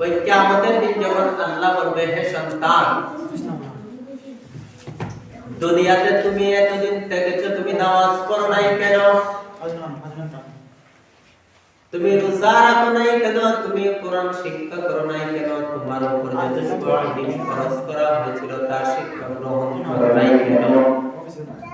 ওই কিয়ামতের দিন যখন আল্লাহ বলবে হে সন্তান দুনিয়াতে তুমি এতদিন থেকেছো তুমি নামাজ পড়ো নাই কেন তুমি রোজা রাখো নাই কেন তুমি কোরআন শিক্ষা করো নাই কেন তোমার উপর যথেষ্ট দিন খরচ করা হয়েছিল তার শিক্ষা গ্রহণ করো নাই কেন তখন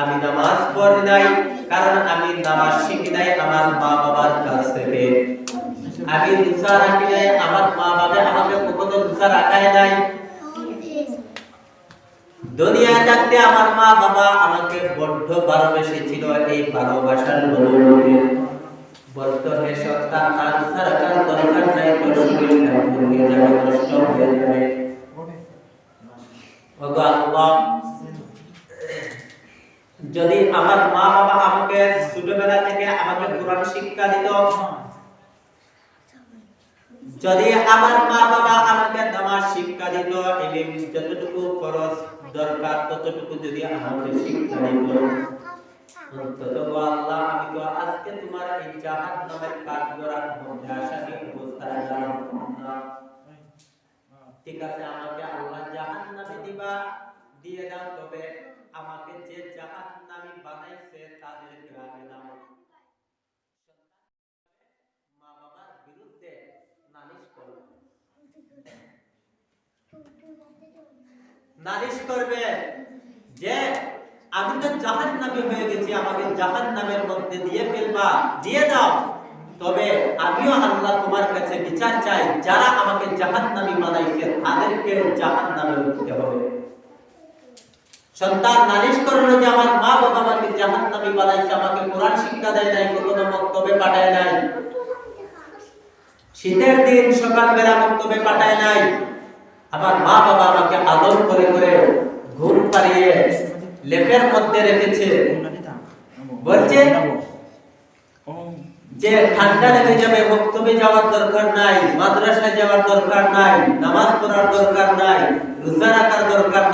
আমি নামাজ পড়ি নাই, কারণ আমি নামাজ শিখি নাই আমার মা বাবার কাছ থেকে। আমি রোজা রাখি নাই, আমার মা বাবা আমাকে কখনো রোজা রাখায় নাই। দুনিয়া থাকতে আমার মা বাবা আমাকে বড্ড ভালোবেসে ছিল এই ভালোবাসার বদৌলতে বলতো হে আল্লাহ যদি আমার মা বাবা আমাকে ছোটবেলা থেকে আমাকে কোরআন শিক্ষা দিত, যদি আমার মা বাবা আমাকে নামাজ শিক্ষা দিত, ইলম যতটুকু খরচ দরকার, ততটুকু যদি আমাকে শিক্ষা দিত ঠিক আছে, আমাকে আল্লাহ জাহান্নামে দিবা, দিয়ে দাও তবে। আমাকে যে জাহান্নামী বানাইছে তাদেরকে আগে দাও মা বাবার বিরুদ্ধে নালিশ নালিশ করবে যে, আমি তো জাহান্নামী হয়ে গেছি, আমাকে জাহান্নামের মধ্যে দিয়ে ফেলবা, দিয়ে দাও। তবে আমিও আল্লাহ তোমার কাছে বিচার চাই, যারা আমাকে জাহান্নামী বানাইছে তাদেরকে জাহান নামে উঠতে হবে। সন্তান নালিশ করল যে আমার মা বাবা আমাকে জাহান্নামী বানাইছে আমাকে কোরআন শিক্ষা দেয় নাই কোনো বক্তব্যে পাঠায় নাই। শীতের দিন, সকালবেলা বক্তব্যে পাঠায় নাই। আমার মা বাবা আমাকে আদর করে করে ঘুম পাড়িয়ে লেপের মধ্যে রেখেছে। বলছে যে ঠান্ডা লেগে যাবে, বক্তব্যে যাওয়ার দরকার নাই, মাদ্রাসায় যাওয়ার দরকার নাই, নামাজ পড়ার দরকার নাই, রোজা রাখার দরকার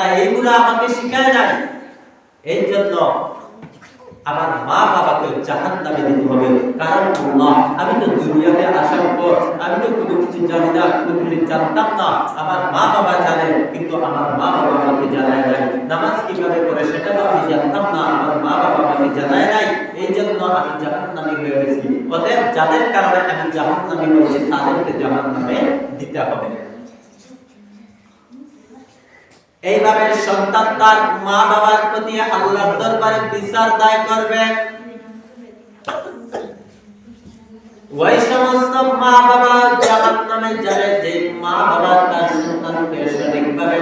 নাই আমাকে শিখায় নাই। এই জন্য আমার মা বাবাকে জাহান নামে দিতে হবে। কারণ আল্লাহ, আমি তো দুনিয়াতে আসার পর আমি তো কোনো কিছু জানি না, কোনো কিছু জানতাম না। আমার মা বাবা জানে, কিন্তু আমার মা বাবা আমাকে জানায় নাই। নামাজ কীভাবে করে সেটা তো আমি জানতাম না, আমার মা বাবা আমাকে জানায় নাই। এই জন্য আমি জাহান নামে হয়ে গেছি। অতএব যাদের কারণে আমি জাহান নামে হয়েছি, তাদেরকে জাহান নামে দিতে হবে। এইভাবে সন্তান তার মা বাবার প্রতি আল্লাহর দরবারে বিচার দায় করবে। ওই সমস্ত মা বাবা জাহান নামে যাবে, যে মা বাবা তার সন্তানকে সঠিকভাবে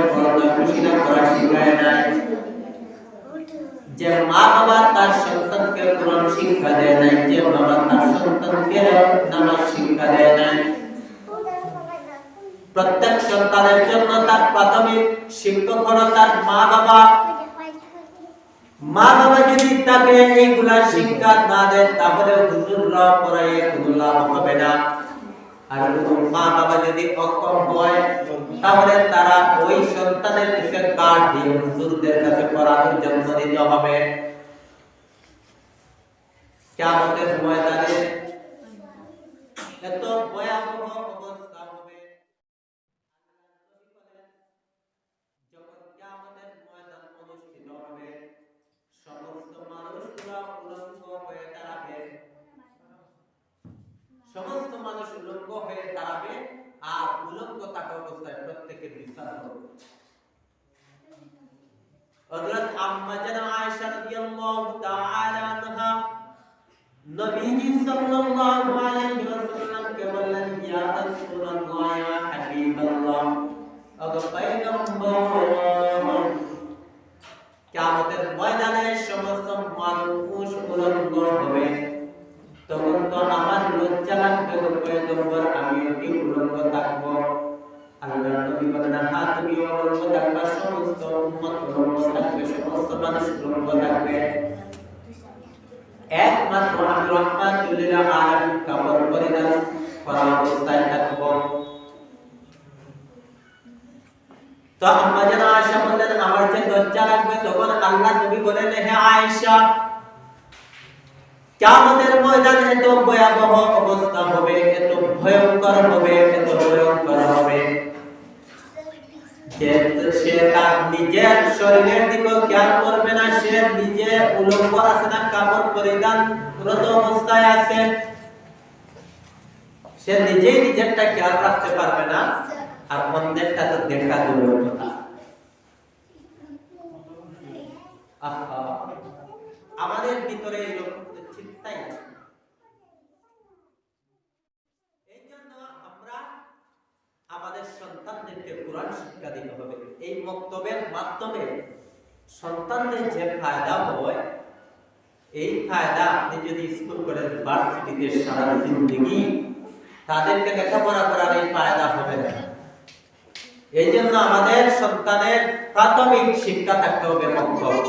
খুশিনা করা শিখায় নাই। যে মা বাবা তার সন্তানকে কোরআন শিক্ষা দেয় নাই, যে বাবা তার সন্তানকে নামাজ শিক্ষা দেয় নাই। প্রত্যেক সন্তানের জন্য তার প্রাথমিক শিক্ষক তার মা বাবা। মা বাবা যদি তাকে এইগুলা শিক্ষা না দেন, তাহলে হবে না। তারা ওই সন্তানের কার্ড দিয়ে ময়দানে এত ভয়াবহ অবস্থা হবে যখন কিয়ামতের ময়দান অনুষ্ঠিত হবে সমস্ত মানুষগুলো উলঙ্গ হয়ে দাঁড়াবে সমস্ত মানুষ উলঙ্গ হয়ে দাঁড়াবে আর উলঙ্গ থাকা অবস্থায় প্রত্যেকের বিচার হবে হযরত আম্মা জানা আয়েশা রাদিয়াল্লাহু তাআলা আনহা নবীজি সাল্লাল্লাহু আলাইহি ওয়াসাল্লাম কে বললেন, ইয়া রাসূলুল্লাহ, ইয়া হাবিবাল্লাহ, ওগো পয়গম্বর, কিয়ামতের ময়দানে সমস্ত মানুষ উলঙ্গ হবে। তখন তো আমার লজ্জা লাগবে পয়গম্বর, আমি অতি একমাত্র আমি রহমাতুল্লিল আলামিন কাপড় তো আম্মা যেন আয়েশা বললেন আমার যে লজ্জা লাগবে তখন আল্লাহ নবী বলেন হে আয়েশা কিয়ামতের ময়দানে এত ভয়াবহ অবস্থা হবে এত ভয়ঙ্কর হবে এত ভয়ঙ্কর হবে শরীরের দিকে খেয়াল করবে না, সে নিজে উলম্ব আছে না, কাপড় অবস্থায় আছে। সে নিজেই খেয়াল পারবে না, আর অন্যেরটা তো দেখা দূরের কথা আহা, আমাদের ভিতরে এরকম তো চিন্তাই আছে এই জন্য আমরা আমাদের সন্তানদেরকে কোরআন শিক্ষা দিতে হবে। এই বক্তব্যের মাধ্যমে সন্তানদের যে ফায়দা হয়, এই ফায়দা আপনি যদি স্কুল, কলেজ, ভার্সিটিতে সারা জিন্দগি তাদেরকে লেখাপড়া করার এই ফায়দা হবে না। এই জন্য আমাদের সন্তানের প্রাথমিক শিক্ষা থাকতে হবে বক্তব্য